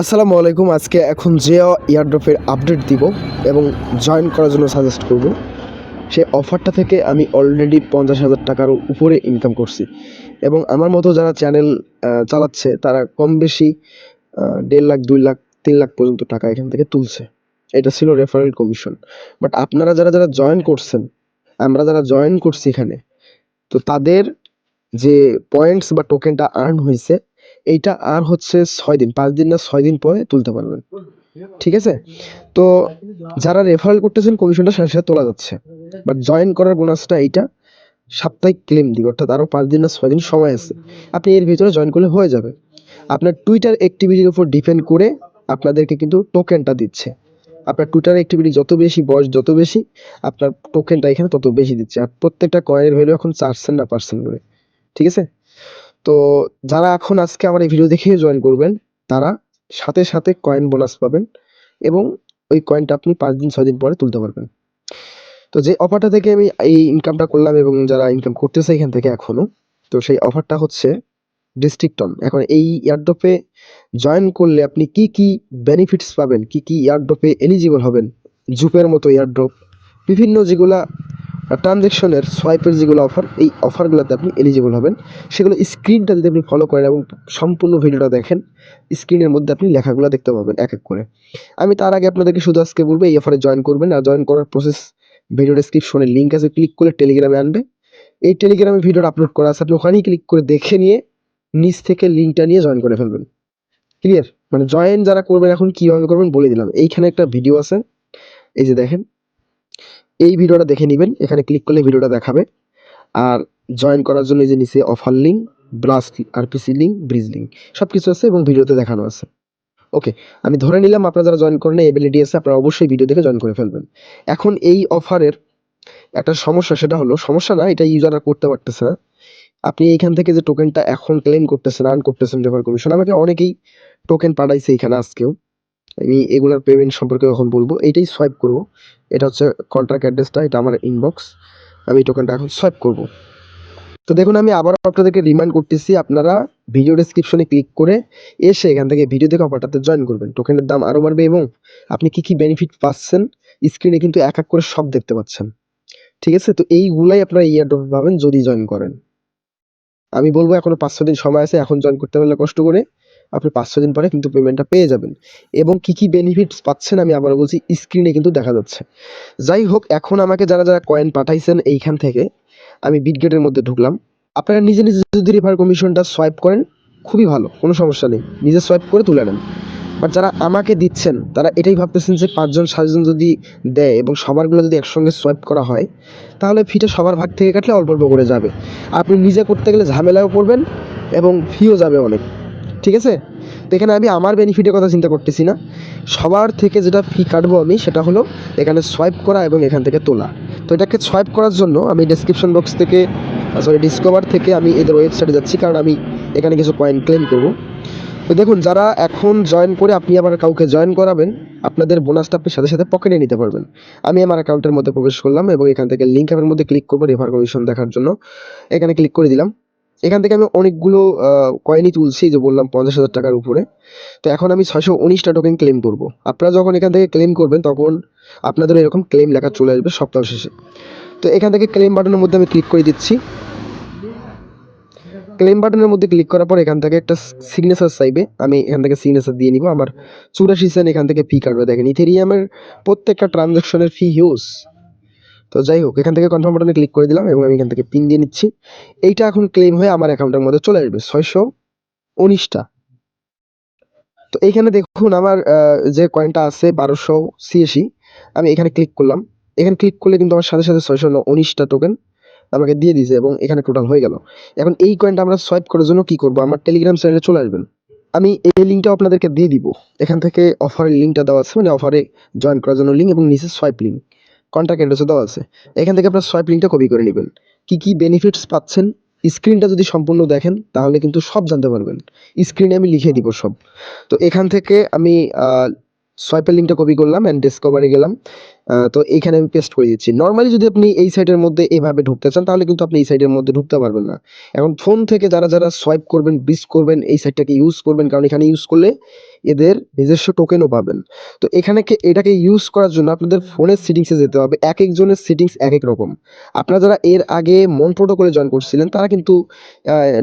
আসসালামু আলাইকুম, আজকে এখন যে ইয়ারড্রপের আপডেট দিব এবং জয়েন করার জন্য সাজেস্ট করব। সেই অফারটা থেকে আমি অলরেডি পঞ্চাশ হাজার টাকার উপরে ইনকাম করছি এবং আমার মতো যারা চ্যানেল চালাচ্ছে, তারা কম বেশি দেড় লাখ, দুই লাখ, তিন লাখ পর্যন্ত টাকা এখান থেকে তুলছে। এটা ছিল রেফারেল কমিশন বাট আপনারা যারা যারা জয়েন করছেন, আমরা যারা জয়েন করছি এখানে, তো তাদের যে পয়েন্টস বা টোকেনটা আর্ন হয়েছে এইটা আর হচ্ছে ছয় দিন, পাঁচ দিন না ছয় দিন পরে তুলতে পারবেন। ঠিক আছে? তো যারা রেফারেল করতেছেন কমিশনটা সাথে সাথে তোলা যাচ্ছে। বাট জয়েন করার বোনাসটা এইটা, সাপ্তাহিক ক্লেম দিবে, অর্থাৎ আরও পাঁচ দিন না ছয় দিন সময় আছে। আপনি এর ভিতরে জয়েন করলে হয়ে যাবে। আপনার টুইটার অ্যাক্টিভিটির উপর ডিপেন্ড করে আপনাদেরকে কিন্তু টোকেনটা দিচ্ছে। আপনার টুইটার অ্যাক্টিভিটি যত বেশি বয়স, যত বেশি আপনার টোকেনটা এখানে তত বেশি দিচ্ছে। আর প্রত্যেকটা কয়েনের ভ্যালু এখন চার না পার্সেন্ট করে। ঠিক আছে? তো যারা এখন আজকে আমার এই ভিডিও দেখে জয়েন করবেন, তারা সাথে সাথে কয়েন বোনাস পাবেন এবং ওই কয়েনটা আপনি পাঁচ দিন, ছয় দিন পরে তুলতে পারবেন। তো যে অফারটা থেকে আমি এই ইনকামটা করলাম এবং যারা ইনকাম করতেছে এখান থেকে এখনও, তো সেই অফারটা হচ্ছে ডিস্ট্রিক্টন এখন এই ইয়ারড্রপে জয়েন করলে আপনি কি কি বেনিফিটস পাবেন, কি কি ইয়ারড্রপে এলিজিবল হবেন, জুপের মতো ইয়ারড্রপ বিভিন্ন যেগুলা ট্রানজেকশনের সোয়াইপের যেগুলো অফার এই অফারগুলোতে আপনি এলিজিবল হবেন। সেগুলো স্ক্রিনটা যদি আপনি ফলো করেন এবং সম্পূর্ণ ভিডিওটা দেখেন স্ক্রিনের মধ্যে আপনি লেখাগুলো দেখতে পাবেন এক এক করে। আমি তার আগে আপনাদেরকে শুধু আজকে বলব, এই অফারে জয়েন করবেন আর জয়েন করার প্রসেস ভিডিও ডেসক্রিপশনে লিঙ্ক আছে ক্লিক করে টেলিগ্রামে আনবে। এই টেলিগ্রামে ভিডিওটা আপলোড করা আছে, আপনি ওখানেই ক্লিক করে দেখে নিয়ে নিচ থেকে লিঙ্কটা নিয়ে জয়েন করে ফেলবেন। ক্লিয়ার মানে জয়েন যারা করবেন, এখন কীভাবে করবেন বলে দিলাম। এইখানে একটা ভিডিও আছে, এই যে দেখেন এই ভিডিওটা দেখে নেবেন। এখানে ক্লিক করলে ভিডিওটা দেখাবে। আর জয়েন করার জন্য যে নিচে offer link blast RPC link bridge link সব কিছু আছে এবং ভিডিওতে দেখানো আছে। ওকে আমি ধরে নিলাম আপনারা যারা জয়েন করেন এবিলিটি আছে, আপনারা অবশ্যই ভিডিও দেখে জয়েন করে ফেলবেন। এখন এই অফারের একটা সমস্যা, সেটা হলো সমস্যা না, এটা ইউজাররা করতে পারতেছে না। আপনি এইখান থেকে যে টোকেনটা এখন ক্লেম করতেছেন আর্ন করতেছেন রেফার কমিশন, আমাকে অনেকেই টোকেন পাঠাইছে এখানে আজকেও। আমি এগুলার পেমেন্ট সম্পর্কে এখন বলব। এইটাই সোয়াইপ করব। এটা হচ্ছে কন্ট্রাক্ট অ্যাড্রেসটা এটা আমার ইনবক্স আমি টোকেনটা এখন সোয়াইপ করব। তো দেখুন, আমি আবার আপনাদেরকে রিমাইন্ড করতেছি, আপনারা ভিডিও ডেসক্রিপশনে ক্লিক করে এসে এখান থেকে ভিডিও দেখে অফারটাতে জয়েন করবেন। টোকেনের দাম আরও বাড়বে এবং আপনি কি কি বেনিফিট পাচ্ছেন স্ক্রিনে কিন্তু এক এক করে সব দেখতে পাচ্ছেন। ঠিক আছে? তো এইগুলাই আপনারা ইয়ারড্রপ পাবেন যদি জয়েন করেন। আমি বলব, এখনও পাঁচ ছ দিন সময় আছে, এখন জয়েন করতে পারলে কষ্ট করে। আপনি পাঁচ ছ দিন পরে কিন্তু পেমেন্টটা পেয়ে যাবেন। এবং কি কি বেনিফিটস পাচ্ছেন আমি আবার বলছি স্ক্রিনে কিন্তু দেখা যাচ্ছে। যাই হোক, এখন আমাকে যারা যারা কয়েন পাঠাইছেন এইখান থেকে, আমি বিটগেটের মধ্যে ঢুকলাম। আপনারা নিজে নিজে যদি রেফার কমিশনটা সোয়াইপ করেন, খুবই ভালো, কোনো সমস্যা নেই। নিজে সোয়াইপ করে তুলে নেন। বাট যারা আমাকে দিচ্ছেন, তারা এটাই ভাবতেছেন যে পাঁচজন, সাতজন যদি দেয় এবং সবারগুলো যদি একসঙ্গে সোয়াইপ করা হয়, তাহলে ফিটা সবার ভাগ থেকে কাটলে অল্প অল্প করে যাবে। আপনি নিজে করতে গেলে ঝামেলাও পড়বেন এবং ফিও যাবে অনেক। ঠিক আছে? তো এখানে আমি আমার বেনিফিটের কথা চিন্তা করতেছি না। সবার থেকে যেটা ফি কাটবো আমি, সেটা হলো এখানে সোয়াইপ করা এবং এখান থেকে তোলা। তো এটাকে সোয়াইপ করার জন্য আমি ডেসক্রিপশন বক্স থেকে সরি ডিসকভার থেকে আমি এদের ওয়েবসাইটে যাচ্ছি, কারণ আমি এখানে কিছু কয়েন ক্লেম করব। তো দেখুন, যারা এখন জয়েন করে আপনি আবার কাউকে জয়েন করাবেন, আপনাদের বোনাসটা আপনি সাথে সাথে পকেটে নিতে পারবেন। আমি আমার অ্যাকাউন্টের মধ্যে প্রবেশ করলাম এবং এখান থেকে লিঙ্ক অ্যাপের মধ্যে ক্লিক করব রেফার কমিশন দেখার জন্য। এখানে ক্লিক করে দিলাম। এখান থেকে আমি অনেকগুলো কয়েনই তুলছি যে বললাম পঞ্চাশ হাজার টাকার উপরে। তো এখন আমি ছয়শো উনিশটা টোকেন ক্লেম করব। আপনারা যখন এখান থেকে ক্লেম করবেন, তখন আপনাদের এরকম ক্লেম লেখা চলে আসবে সপ্তাহ শেষে। তো এখান থেকে ক্লেম বাটনের মধ্যে আমি ক্লিক করে দিচ্ছি। ক্লেম বাটনের মধ্যে ক্লিক করার পর এখান থেকে একটা সিগনেচার চাইবে। আমি এখান থেকে সিগনেচার দিয়ে নিব। আমার চুরাশি সেন্ট এখান থেকে ফি কাটবে। দেখেন ইথেরিয়ামের প্রত্যেকটা ট্রানজাকশনের ফি হিউজ তো যাই হোক, এখান থেকে কনফার্ম বাটনে ক্লিক করে দিলাম এবং আমি এখান থেকে পিন দিয়ে নিচ্ছি। এইটা এখন ক্লেম হয়ে আমার অ্যাকাউন্টের মধ্যে চলে আসবে ছয়শো উনিশটা। তো এইখানে দেখুন আমার যে কয়েনটা আছে বারোশো ছিয়াশি, আমি এখানে ক্লিক করলাম। এখানে ক্লিক করলে কিন্তু আমার সাথে সাথে ছয়শো উনিশটা টোকেন আমাকে দিয়ে দিয়েছে এবং এখানে টোটাল হয়ে গেল। এখন এই কয়েনটা আমরা সোয়াইপ করার জন্য কি করব? আমার টেলিগ্রাম চ্যানেলে চলে আসবেন। আমি এই লিঙ্কটা আপনাদেরকে দিয়ে দিব। এখান থেকে অফারের লিঙ্কটা দেওয়া আছে মানে অফারে জয়েন করার জন্য লিঙ্ক এবং নিচে সোয়াইপ লিঙ্ক কন্ট্যাক্ট অ্যাড্রেসও দেওয়া আছে। এখান থেকে আপনার সোয়াইপ লিঙ্কটা কপি করে নেবেন। কী কী বেনিফিটস পাচ্ছেন? স্ক্রিনটা যদি সম্পূর্ণ দেখেন, তাহলে কিন্তু সব জানতে পারবেন। স্ক্রিনে আমি লিখে দিব সব। তো এখান থেকে আমি সোয়াইপের লিঙ্কটা কপি করলাম অ্যান্ড ডিসকভারে গেলাম। তো এইখানে আমি পেস্ট করে দিচ্ছি। নর্মালি যদি আপনি এই সাইটের মধ্যে এভাবে ঢুকতে চান, তাহলে কিন্তু আপনি এই সাইটের মধ্যে ঢুকতে পারবেন না। এখন ফোন থেকে যারা যারা সোয়াইপ করবেন ব্রিজ করবেন, এই সাইটটাকে ইউজ করবেন, কারণ এখানে ইউজ করলে এদের নিজস্ব টোকেনও পাবেন। তো এখানে এটাকে ইউজ করার জন্য আপনাদের ফোনের সেটিংসে যেতে হবে। এক একজনের সেটিংস এক এক রকম। আপনারা যারা এর আগে মন প্রোটোকলে জয়েন করছিলেন, তারা কিন্তু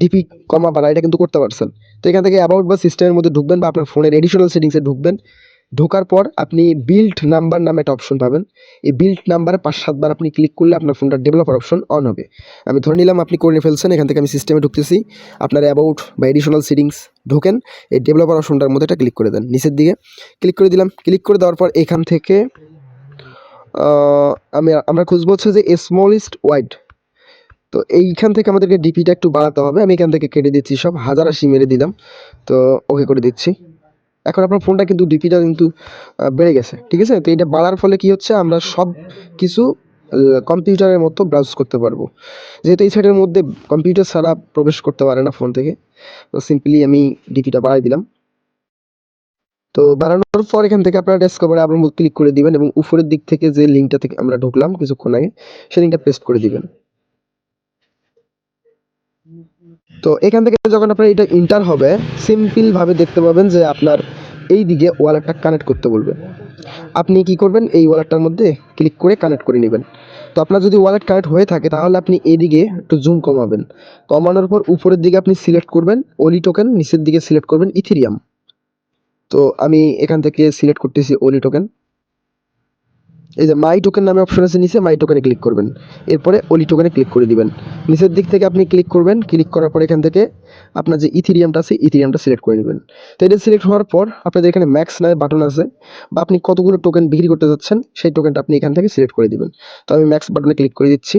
ডিপি কমা বাড়া, এটা কিন্তু করতে পারছেন। তো এখান থেকে অ্যাবাউট বা সিস্টেমের মধ্যে ঢুকবেন বা আপনার ফোনের এডিশনাল সেটিংসে ঢুকবেন। ঢোকার পর আপনি বিল্ড নাম্বার নামে একটা অপশন পাবেন। এই বিল্ড নাম্বারে পাঁচ সাতবার আপনি ক্লিক করলে আপনার ফোনটার ডেভেলপার অপশন অন হবে। আমি ধরে নিলাম আপনি করে ফেলছেন, এখান থেকে আমি সিস্টেমে ঢুকতেছি। আপনার অ্যাবাউট বা এডিশনাল সেটিংস ঢোকেন, এই ডেভেলপার অপশনটার মধ্যে একটা ক্লিক করে দেন। নিচের দিকে ক্লিক করে দিলাম। ক্লিক করে দেওয়ার পর এখান থেকে আমি, আমরা খুঁজবো হচ্ছে যে স্মলেস্ট ওয়াইড তো এইখান থেকে আমাদেরকে ডিপিটা একটু বাড়াতে হবে। আমি এখান থেকে কেটে দিচ্ছি সব। হাজার আশি মেরে দিলাম। তো ওকে করে দিচ্ছি। এখন আপনার ফোনটা কিন্তু ডিপিটা কিন্তু বেড়ে গেছে, ঠিক আছে? তো এটা বাড়ার ফলে কি হচ্ছে, আমরা সব কিছু কম্পিউটারের মতো ব্রাউজ করতে পারব। যেহেতু এই সাইটের মধ্যে কম্পিউটার ছাড়া প্রবেশ করতে পারে না ফোন থেকে, তো সিম্পলি আমি ডিপিটা বাড়াই দিলাম। তো বাড়ানোর পর এখান থেকে আপনারা ডিসকভারে আপনার ক্লিক করে দিবেন এবং উপরের দিক থেকে যে লিঙ্কটা থেকে আমরা ঢুকলাম কিছুক্ষণ আগে, সেই লিঙ্কটা পেস্ট করে দিবেন। তো এখান থেকে যখন আপনার এটা ইন্টার হবে সিম্পল ভাবে দেখতে পাবেন যে আপনার এই দিকে ওয়ালেটটা কানেক্ট করতে বলবে। আপনি কি করবেন? এই ওয়ালেটটার মধ্যে ক্লিক করে কানেক্ট করে নেবেন। তো আপনার যদি ওয়ালেট কানেক্ট হয়ে থাকে, তাহলে আপনি এদিকে একটু জুম কমাবেন। কমানোর পর উপরের দিকে আপনি সিলেক্ট করবেন। ওলি টোকেন নিচের দিকে সিলেক্ট করবেন ইথিরিয়াম তো আমি এখান থেকে সিলেক্ট করতেছি ওলি টোকেন এই যে মাই টোকেন নামে অপশন আছে, নিচে মাই টোকেনে ক্লিক করবেন। এরপরে ওলি টোকেনে ক্লিক করে দিবেন। নিচের দিক থেকে আপনি ক্লিক করবেন। ক্লিক করার পর এখান থেকে আপনার যে ইথিরিয়ামটা আছে ইথিরিয়ামটা সিলেক্ট করে নেবেন। তো এটা সিলেক্ট হওয়ার পর আপনাদের এখানে ম্যাক্স নামে বাটন আছে বা আপনি কতগুলো টোকেন বিক্রি করতে যাচ্ছেন, সেই টোকেনটা আপনি এখান থেকে সিলেক্ট করে দিবেন। তো আমি ম্যাক্স বাটনে ক্লিক করে দিচ্ছি।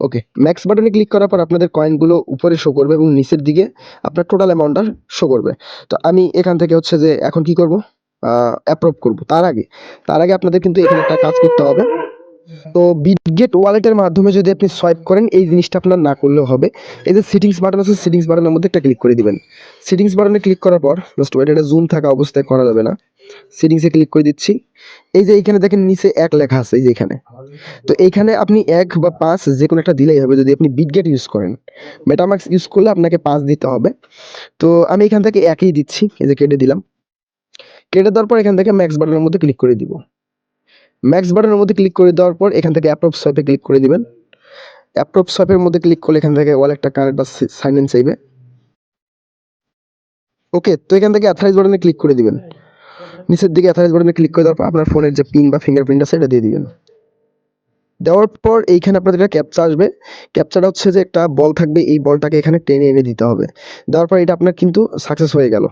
ওকে ম্যাক্স বাটনে ক্লিক করার পর আপনাদের কয়েনগুলো উপরে শো করবে এবং নিচের দিকে আপনার টোটাল অ্যামাউন্টটা শো করবে। তো আমি এখান থেকে হচ্ছে যে এখন কি করব? অ্যাপ্রুভ করব। তার আগে তার আগে আপনাদের কিন্তু এখানে একটা কাজ করতে হবে। তো বিটগেট ওয়ালেটের মাধ্যমে যদি আপনি সোয়াইপ করেন, এই জিনিসটা আপনার না করলেও হবে। এই যে সেটিংস বাটন আছে সেটিংস বাটনের মধ্যে একটা ক্লিক করে দিবেন। সেটিংস বাটনে ক্লিক করার পর জাস্ট ওয়েট এটা জুম থাকা অবস্থায় করা যাবে না। সেটিংসে ক্লিক করে দিচ্ছি। এই যে এখানে দেখেন নিচে এক লেখা আছে, এই যে এখানে। তো এইখানে আপনি এক বা পাঁচ যে কোনো একটা দিলেই হবে, যদি আপনি বিটগেট ইউজ করেন। মেটামাক্স ইউজ করলে আপনাকে পাঁচ দিতে হবে। তো আমি এখান থেকে একই দিচ্ছি, এই যে কেটে দিলাম। কেটে দেওয়ার পর এখান থেকে ম্যাক্স বাটনের মধ্যে ক্লিক করে দিব। ম্যাক্স বাটনের মধ্যে ক্লিক করে দেওয়ার পর এখান থেকে অ্যাপ্রুভ সোয়াইপে ক্লিক করে দিবেন। অ্যাপ্রুভ সোয়াইপের মধ্যে ক্লিক করলে এখান থেকে ওয়ালেটটা কানেক্ট বা সাইন ইন চাইবে। ওকে তো এখান থেকে অ্যাথারাইজ বাটনে ক্লিক করে দিবেন। নিচের দিকে অ্যাথারাইজ বাটনে ক্লিক করে দেওয়ার পর আপনার ফোনের যে পিন বা ফিঙ্গারপ্রিন্ট আছে, এটা দিয়ে দিবেন। দেওয়ার পর এইখানে আপনাদের একটা ক্যাপচা আসবে। ক্যাপচাটা হচ্ছে যে একটা বল থাকবে, এই বলটাকে এখানে টেনে এনে দিতে হবে। দেওয়ার পর এটা আপনার কিন্তু সাকসেস হয়ে গেল।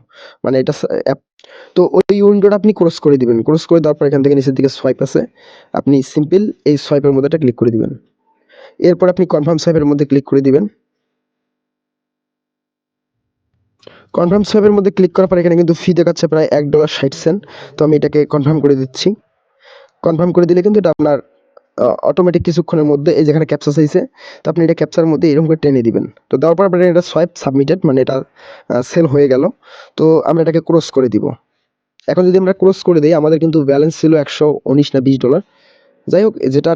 মানে এটা app- তো ওই উইন্ডোটা আপনি ক্রস করে দিবেন। ক্রস করে দেওয়ার পর এখান থেকে নিচের দিকে সোয়াইপ আছে। আপনি সিম্পল এই সোয়াইপের মধ্যে একটা ক্লিক করে দিবেন। এরপর আপনি কনফার্ম সোয়াইপের মধ্যে ক্লিক করে দিবেন। কনফার্ম সোয়াইপের মধ্যে ক্লিক করার পর এখানে কিন্তু ফি দেখাচ্ছে প্রায় এক ডলার ষাট সেন্ট তো আমি এটাকে কনফার্ম করে দিচ্ছি। কনফার্ম করে দিলে কিন্তু এটা আপনার অটোমেটিক কিছুক্ষণের মধ্যে এই যেখানে ক্যাপচা চাইছে তো আপনি এটা ক্যাপচার মধ্যে এরকম করে টেনে দিবেন। তো দেওয়ার পর আপনার এটা সোয়াইপ সাবমিটেড মানে এটা সেল হয়ে গেল। তো আমরা এটাকে ক্রস করে দিব। এখন যদি আমরা ক্রস করে দিই, আমাদের কিন্তু ব্যালেন্স ছিল একশো উনিশ না বিশ ডলার যাই হোক যেটা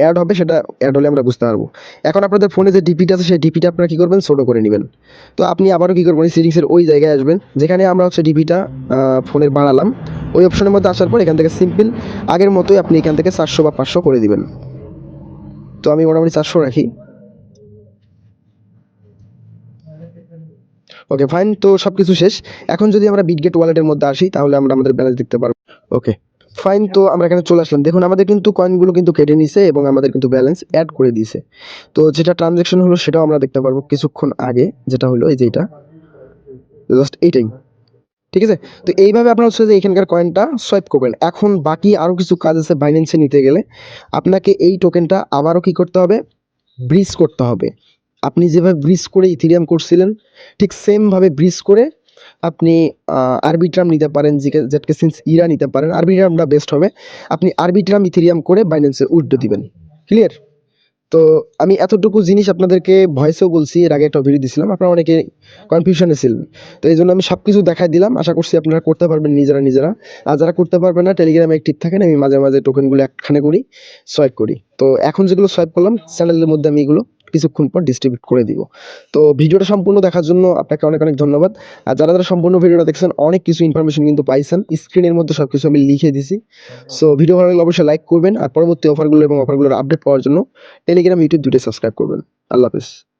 অ্যাড হবে সেটা অ্যাড হলে আমরা বুঝতে পারব। এখন আপনাদের ফোনে যে ডিপিটা আছে, সেই ডিপিটা আপনারা কী করবেন? ছোটো করে নেবেন। তো আপনি আবারও কী করবেন? সেটিংসের ওই জায়গায় আসবেন, যেখানে আমরা হচ্ছে ডিপিটা ফোনের বাড়ালাম ওই অপশনের মধ্যে আসার পর এখান থেকে সিম্পল আগের মতোই আপনি এখান থেকে চারশো বা পাঁচশো করে দিবেন। তো আমি মোটামুটি চারশো রাখি। ওকে ফাইন তো সব কিছু শেষ। এখন যদি আমরা বিটগেট ওয়ালেটের মধ্যে আসি, তাহলে আমরা আমাদের ব্যালেন্স দেখতে পারব। ওকে ফাইন তো আমরা এখানে চলে আসলাম। দেখুন, আমাদের কিন্তু কয়েনগুলো কিন্তু কেটে নিছে এবং আমাদের কিন্তু ব্যালেন্স অ্যাড করে দিয়েছে তো যেটা ট্রানজ্যাকশন হলো সেটাও আমরা দেখতে পারব কিছুক্ষণ আগে, যেটা হলো এই যে এটা। জাস্ট এইটাই ঠিক আছে? তো এইভাবে আপনার হচ্ছে যে এখানকার কয়েনটা সোয়াইপ করবেন। এখন বাকি আরও কিছু কাজ আছে বাইন্যান্সে নিতে গেলে। আপনাকে এই টোকেনটা আবারও কি করতে হবে? ব্রিজ করতে হবে। আপনি যেভাবে ব্রিজ করে ইথিরিয়াম করছিলেন, ঠিক সেমভাবে ব্রিজ করে আপনি আরবিট্রাম নিতে পারেন, জিকে জেটকে সিন্স ইরা নিতে পারেন আরবিট্রামটা বেস্ট হবে। আপনি আরবিট্রাম ইথিরিয়াম করে বাইন্যান্সে উল্টো দিবেন। ক্লিয়ার তো আমি এতটুকু জিনিস আপনাদেরকে ভয়েসেও বলছি, এর আগে একটা ভিডিও দিছিলাম, আপনারা অনেকে কনফিউশনে ছিলেন। তো এই জন্য আমি সব কিছু দেখাই দিলাম, আশা করছি আপনারা করতে পারবেন নিজেরা নিজেরা। আর যারা করতে পারবেন না টেলিগ্রামে অ্যাক্টিভ থাকেন, আমি মাঝে মাঝে টোকেনগুলো একখানে করি সোয়াইপ করি। তো এখন যেগুলো সোয়াইপ করলাম চ্যানেলের মধ্যে আমি এগুলো কিছুক্ষণ পর ডিস্ট্রিবিউট করে দিব। তো ভিডিওটা সম্পূর্ণ দেখার জন্য আপনাকে অনেক অনেক ধন্যবাদ। আর যারা যারা সম্পূর্ণ ভিডিওটা দেখছেন, অনেক কিছু ইনফরমেশন কিন্তু পাইছেন। স্ক্রিনের মধ্যে সব কিছু আমি লিখে দিছি। সো ভিডিও ভালো লাগলে অবশ্যই লাইক করবেন। আর পরবর্তী অফারগুলো এবং অফারগুলোর আপডেট পাওয়ার জন্য টেলিগ্রাম ইউটিউব দুটোই সাবস্ক্রাইব করবেন। আল্লাহ হাফেজ।